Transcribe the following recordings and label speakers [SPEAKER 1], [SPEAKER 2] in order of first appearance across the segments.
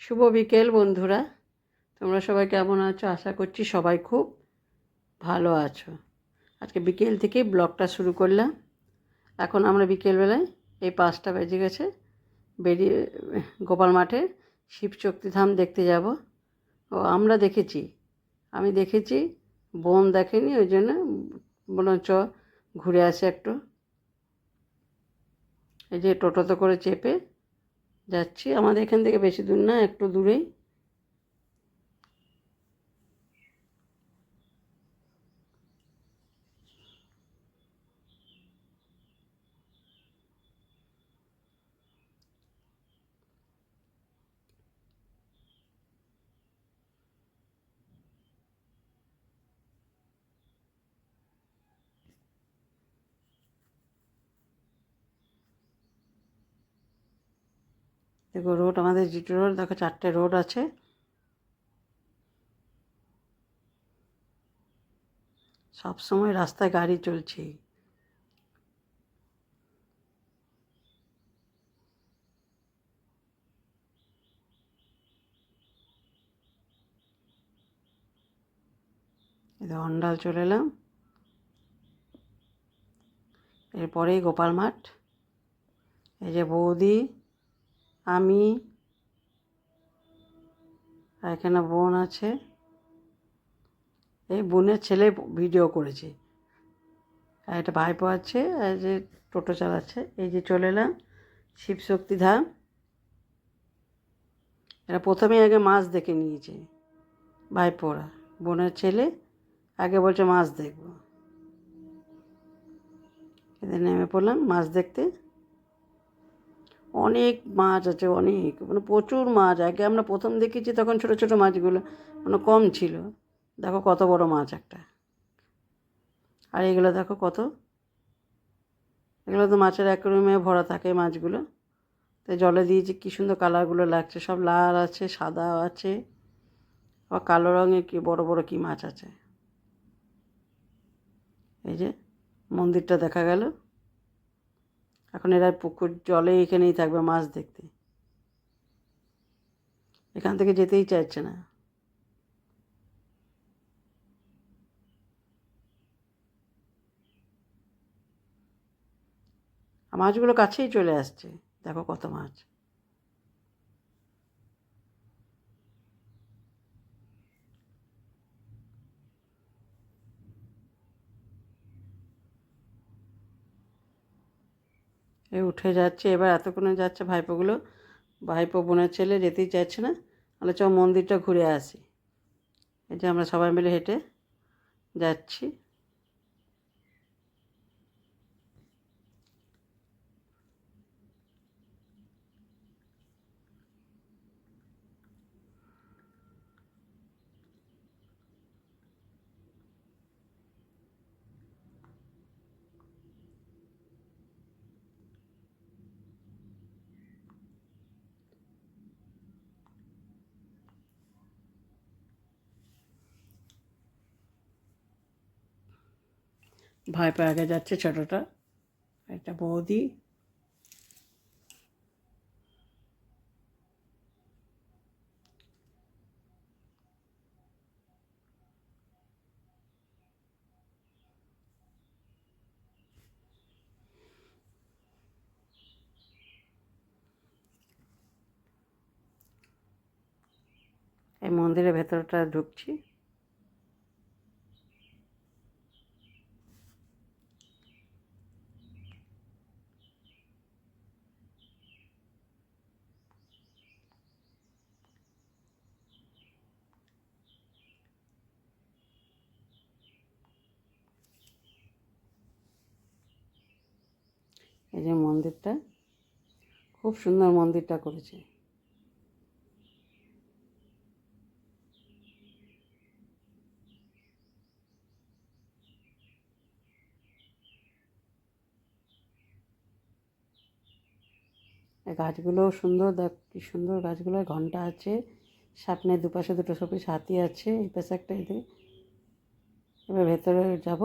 [SPEAKER 1] শুভ বিকেল, বন্ধুরা। তোমরা সবাই কেমন আছো? আশা করছি সবাই খুব ভালো আছো। আজকে বিকেল থেকেই ব্লগটা শুরু করলাম। এখন আমরা বিকেলবেলায় এই পাঁচটা বেজে গেছে। বেরিয়ে, গোপাল মাঠে শিবশক্তিধাম দেখতে যাব। ও, আমরা দেখেছি। আমি দেখেছি, বোন দেখেনি, ওই জন্য বললাম, চ, ঘুরে আসে একটু। এই যে টোটোতে করে চেপে যাচ্ছি। আমাদের এখান থেকে বেশি দূর না একটু দূরেই। দেখো রোড, আমাদের জিটি রোড, দেখো চারটে রোড আছে। সব সময় রাস্তায় গাড়ি চলছে। অন্ডাল চলে এলাম। এরপরেই গোপাল মাঠ। এই যে বৌদি আমি এখানে বোন আছে। এই বোনের ছেলে ভিডিও করেছে। আর একটা ভাইপো আছে, আর যে টোটো চালাচ্ছে। এই যে চলে এলাম শিবশক্তি ধাম। এরা প্রথমে আগে মাছ দেখে নিয়েছে, ভাইপোরা। বোনের ছেলে আগে বলছে, মাছ দেখব। এদের নেমে পড়লাম, মাছ দেখতে। অনেক মাছ আছে, অনেক। মানে প্রচুর মাছ। আগে আমরা প্রথম দেখেছি তখন ছোটো ছোটো মাছগুলো মানে কম ছিল। দেখো কত বড় মাছ একটা। আর এগুলো দেখো কত। এগুলো তো মাছের অ্যাকোরিয়ামে ভরা থাকে মাছগুলো। তাই জলে দিয়েছি কী সুন্দর কালারগুলো লাগছে। সব লাল আছে, সাদা আছে। আবার কালো রঙের কি বড় বড় কি মাছ আছে। এই যে মন্দিরটা দেখা গেল। এখন এরা পুকুর জলে এখানেই থাকবে, মাছ দেখতে। এখান থেকে যেতেই চাইছে না। মাছগুলো কাছেই চলে আসছে। দেখো কত মাছ। উঠে যাচ্ছে, এবার এতক্ষণে যাচ্ছে ভাইপোগুলো। ভাইপো বোনের ছেলে যেতেই চাইছে না তাহলে চ মন্দিরটা ঘুরে আসি। এই যে আমরা সবাই মিলে হেঁটে যাচ্ছি। ভাইপো আগে যাচ্ছে ছোটোটা। একটা বৌদি। এই মন্দিরের ভেতরটা ঢুকছি। এই যে মন্দিরটা, খুব সুন্দর মন্দিরটা করেছে। এই গাছগুলোও সুন্দর, দেখ কি সুন্দর গাছগুলো ঘণ্টা আছে। সামনে দুপাশে দুটো শোপিস হাতি আছে, এই পাশে একটা এদের এবার ভেতরে যাব।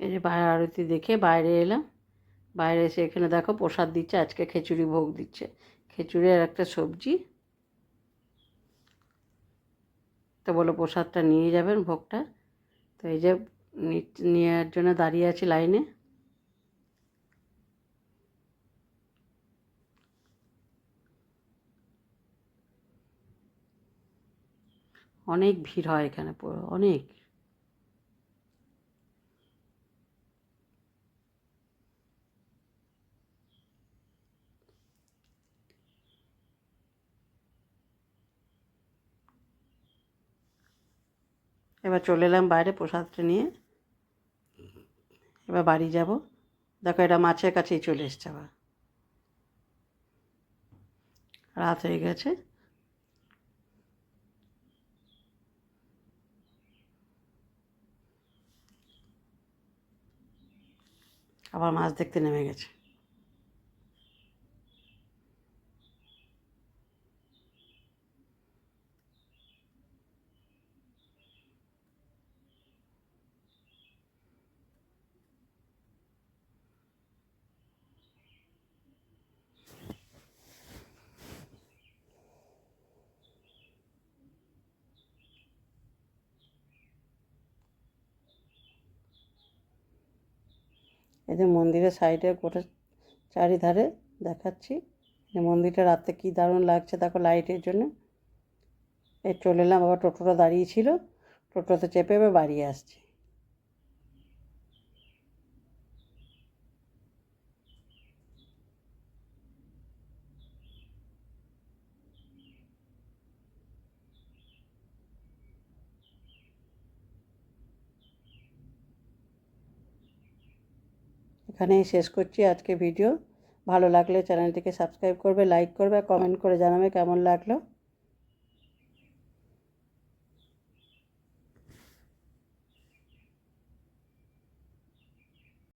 [SPEAKER 1] এই যে আরতি দেখে বাইরে এলাম। বাইরে এসে এখানে দেখো প্রসাদ দিচ্ছে, আজকে খিচুড়ি ভোগ দিচ্ছে। খিচুড়ি আর একটা সবজি। তো বলো প্রসাদটা নিয়ে যাবেন ভোগটা। তো এই যে নেওয়ার জন্য দাঁড়িয়ে আছি লাইনে। অনেক ভিড় হয় এখানে অনেক। এবার চলে এলাম বাইরে প্রসাদটা নিয়ে। এবার বাড়ি যাব। দেখো এটা মাছের কাছেই চলে এসছে আবার। রাত হয়ে গেছে। আবার মাছ দেখতে নেমে গেছে। যে মন্দিরের সাইডে গোটা চারিধারে দেখাচ্ছি। যে মন্দিরটা রাতে কী দারুণ লাগছে দেখো লাইটের জন্য। এই চলে এলাম, আবার টোটোটা দাঁড়িয়ে ছিল। টোটোতে চেপে এবার বাড়ি আসছি। এখানেই শেষ করছি আজকে ভিডিও। ভালো লাগলে চ্যানেলটিকে সাবস্ক্রাইব করবে, লাইক করবে, কমেন্ট করে জানাবে কেমন লাগল।